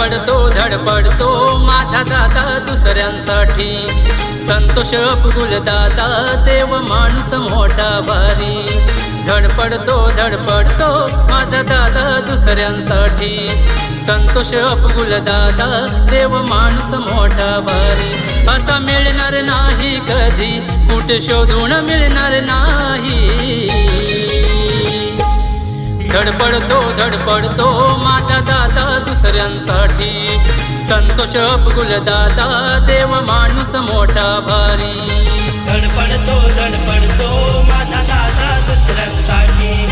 धडपडतो माझा दादा दुसऱ्यांसाठी. संतोष अबगुल दादा देव माणूस मोठा भारी. धडपडतो धडपडतो माझा दादा दुसऱ्यांसाठी. संतोष अबगुल दादा देव माणूस मोठा भारी. असा मिळणार नाही कधी कुठे शोधून मिळणार नाही. धडपडतो धडपडतो माझा दादा दुसऱ्यांसाठी. संतोष अबगुल दादा देव माणूस मोठा भारी. धडपडतो धडपडतो माझा दादा दुसऱ्यांसाठी.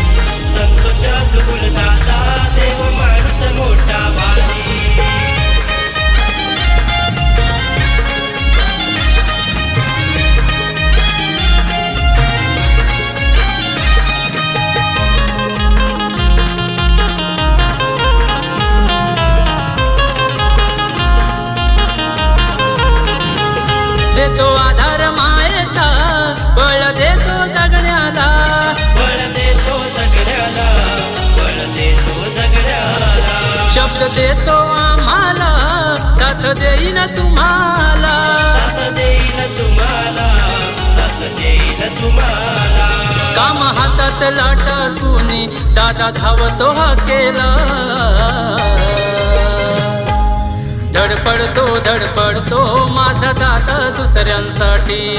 संतोष सुकुल दादा देव देतो आधार मायेचा बळ देतो जगण्याला बळ देतो जगण्याला बळ देतो जगण्याला शब्द देतो आम्हाला. साथ देईन तुम्हाला. साथ देईन तुम्हाला साथ देईन तुम्हाला काम हातात लाटा लाटातून दादा धावतो हा केला. धडपडतो धडपडतो माझा दादा दुसऱ्यांसाठी.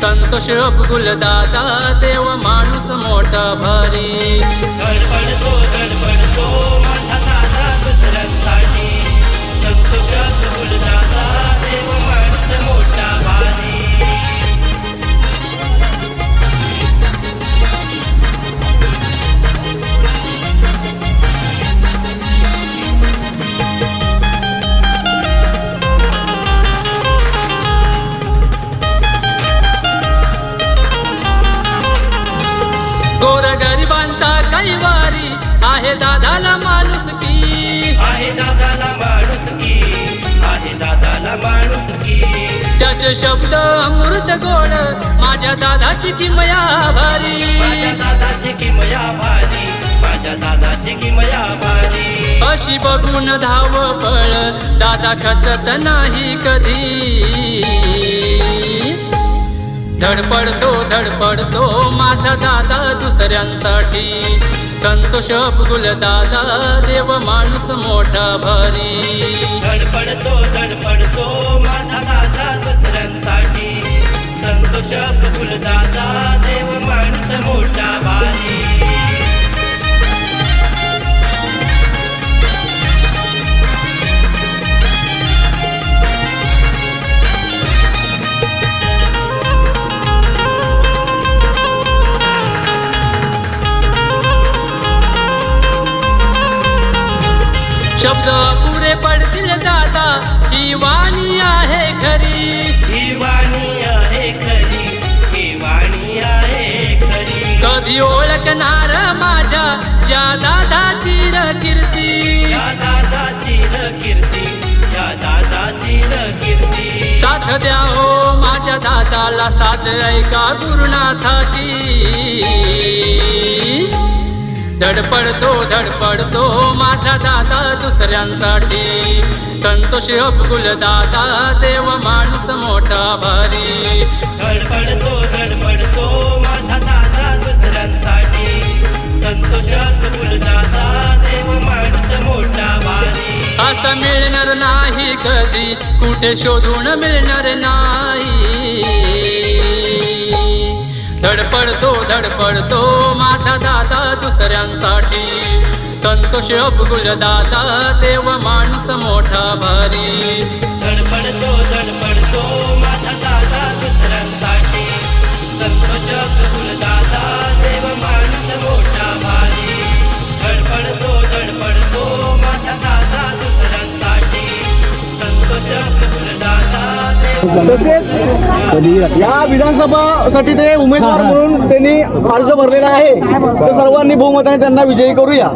संतोष अबगुल दादा देव माणूस मोठा भारी. गरिबांचा कैवारी. आहे दादाला माणूस की. आहे दादाला माणूस की. आहे दादाला माणूस की. त्याचे शब्द अमृत गोड. माझ्या दादाची किमया भारी. माझ्या दादाची किमया भारी. माझ्या दादाची किमया भारी. अशी बघून धाव पळ. दादा खचत नाही कधी. धडपडतो धडपडतो माझा दादा दुसऱ्यांसाठी संतोष अबगुल दादा देव माणूस मोठा भारी. धडपडतो धडपडतो माझा दादा दुसऱ्यांसाठी. संतोष सुकुल दादा देव माणूस मोठा ओळखणार माझ्या या दादाची र कीर्ती या दादाची कीर्ती या दादाची कीर्ती साथ द्या हो माझ्या दादाला साथ ऐका गुरुनाथाची? धडपडतो धडपडतो माझा दादा दुसऱ्यांसाठी. संतोष अबगुल दादा देव माणूस मोठा भारी. धडपडतो धडपडतो माझा दादा दुसऱ्यांसाठी. नाही कधी. कुठे शोधून मिळणार नाही. धडपडतो धडपडतो माझा दादा दुसऱ्यांसाठी. संतोष अबगुल दादा देव माणूस मोठा भारी. धडपडतो धडपडतो माझा दादा दुसऱ्यांसाठी. संतोष सुकुल तसेच या विधानसभासाठी ते उमेदवार म्हणून त्यांनी अर्ज भरलेला आहे. तर सर्वांनी बहुमताने त्यांना विजयी करूया.